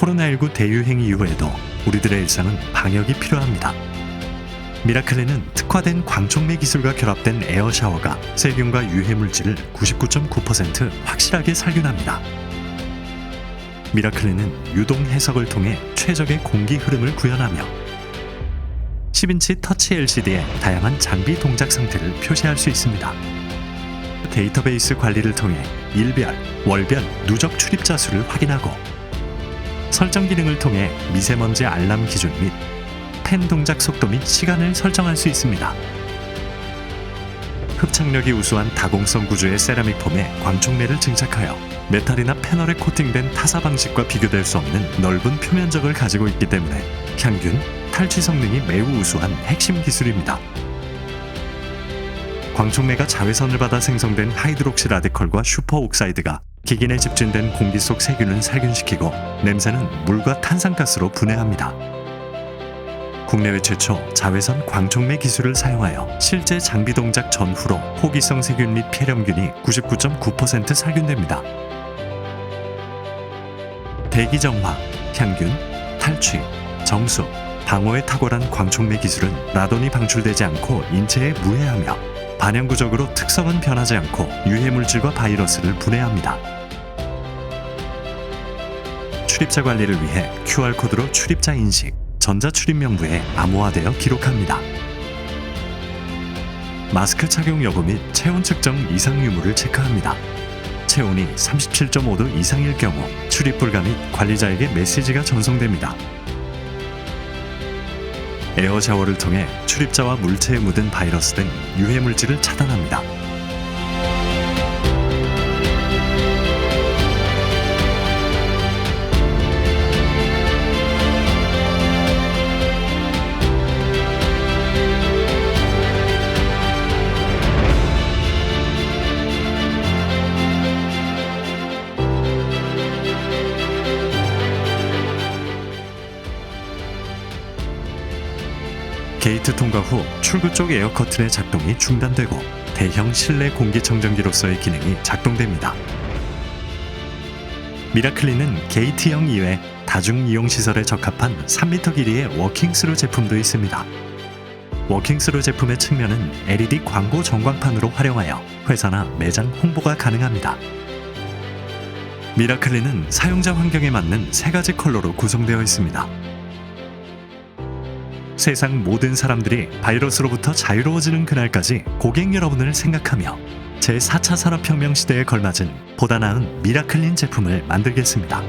코로나19 대유행 이후에도 우리들의 일상은 방역이 필요합니다. 미라클레는 특화된 광촉매 기술과 결합된 에어 샤워가 세균과 유해 물질을 99.9% 확실하게 살균합니다. 미라클레는 유동 해석을 통해 최적의 공기 흐름을 구현하며 10인치 터치 LCD에 다양한 장비 동작 상태를 표시할 수 있습니다. 데이터베이스 관리를 통해 일별, 월별 누적 출입자 수를 확인하고 설정 기능을 통해 미세먼지 알람 기준 및 펜 동작 속도 및 시간을 설정할 수 있습니다. 흡착력이 우수한 다공성 구조의 세라믹 폼에 광촉매를 증착하여 메탈이나 패널에 코팅된 타사 방식과 비교될 수 없는 넓은 표면적을 가지고 있기 때문에 향균, 탈취 성능이 매우 우수한 핵심 기술입니다. 광촉매가 자외선을 받아 생성된 하이드록시 라디컬과 슈퍼옥사이드가 기긴에 집중된 공기 속 세균을 살균시키고 냄새는 물과 탄산가스로 분해합니다. 국내외 최초 자외선 광촉매 기술을 사용하여 실제 장비 동작 전후로 호기성 세균 및 폐렴균이 99.9% 살균됩니다. 대기 정화, 향균, 탈취, 정수, 방호에 탁월한 광촉매 기술은 라돈이 방출되지 않고 인체에 무해하며 반영구적으로 특성은 변하지 않고 유해 물질과 바이러스를 분해합니다. 출입자 관리를 위해 QR코드로 출입자 인식, 전자 출입 명부에 암호화되어 기록합니다. 마스크 착용 여부 및 체온 측정 이상 유무를 체크합니다. 체온이 37.5도 이상일 경우 출입 불가 및 관리자에게 메시지가 전송됩니다. 에어 샤워를 통해 출입자와 물체에 묻은 바이러스 등 유해 물질을 차단합니다. 게이트 통과 후 출구 쪽 에어 커튼의 작동이 중단되고 대형 실내 공기청정기로서의 기능이 작동됩니다. 미라클리는 게이트형 이외 다중 이용 시설에 적합한 3m 길이의 워킹스루 제품도 있습니다. 워킹스루 제품의 측면은 LED 광고 전광판으로 활용하여 회사나 매장 홍보가 가능합니다. 미라클리는 사용자 환경에 맞는 세 가지 컬러로 구성되어 있습니다. 세상 모든 사람들이 바이러스로부터 자유로워지는 그날까지 고객 여러분을 생각하며 제4차 산업혁명 시대에 걸맞은 보다 나은 미라클린 제품을 만들겠습니다.